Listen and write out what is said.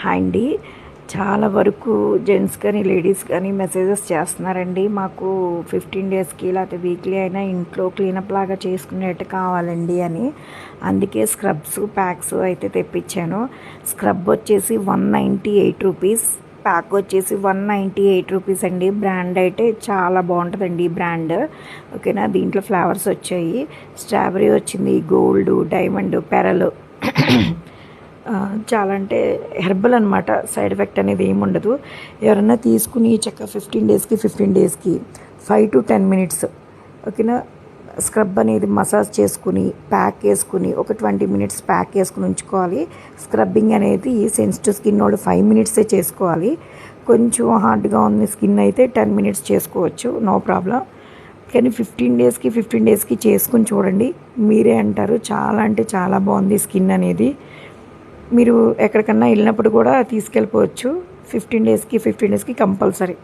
Hi అండి చాలా వరకు జెంట్స్ కానీ లేడీస్ కానీ మెసేజెస్ చేస్తున్నారండి. మాకు ఫిఫ్టీన్ డేస్కి లేకపోతే వీక్లీ అయినా ఇంట్లో క్లీనప్ లాగా చేసుకునేట్టు కావాలండి అని. అందుకే స్క్రబ్స్ ప్యాక్స్ అయితే తెప్పించాను. స్క్రబ్ వచ్చేసి one ninety eight rupees. Pack వచ్చేసి వన్ నైంటీ ఎయిట్ రూపీస్ అండి. బ్రాండ్ అయితే చాలా బాగుంటుందండి ఈ బ్రాండ్. ఓకేనా? దీంట్లో ఫ్లవర్స్ వచ్చాయి. స్ట్రాబెరీ వచ్చింది. Gold diamond pearl. చాలా అంటే హెర్బల్ అనమాట సైడ్ ఎఫెక్ట్ అనేది ఏమి ఉండదు. ఎవరన్నా తీసుకుని చక్క ఫిఫ్టీన్ డేస్కి ఫిఫ్టీన్ డేస్కి ఫైవ్ టు టెన్ మినిట్స్ ఓకేనా? స్క్రబ్ అనేది మసాజ్ చేసుకుని ప్యాక్ వేసుకుని ఒక ట్వంటీ మినిట్స్ ప్యాక్ వేసుకుని ఉంచుకోవాలి. స్క్రబ్బింగ్ అనేది సెన్సిటివ్ స్కిన్ వాళ్ళు ఫైవ్ మినిట్సే చేసుకోవాలి. కొంచెం హార్డ్గా ఉంది స్కిన్ అయితే టెన్ మినిట్స్ చేసుకోవచ్చు. No problem. కానీ ఫిఫ్టీన్ డేస్కి ఫిఫ్టీన్ డేస్కి చేసుకుని చూడండి. మీరే అంటారు. చాలా అంటే చాలా బాగుంది స్కిన్ అనేది. మీరు ఎక్కడికన్నా వెళ్ళినప్పుడు కూడా తీసుకెళ్ళిపోవచ్చు. ఫిఫ్టీన్ డేస్కి ఫిఫ్టీన్ డేస్కి కంపల్సరీ.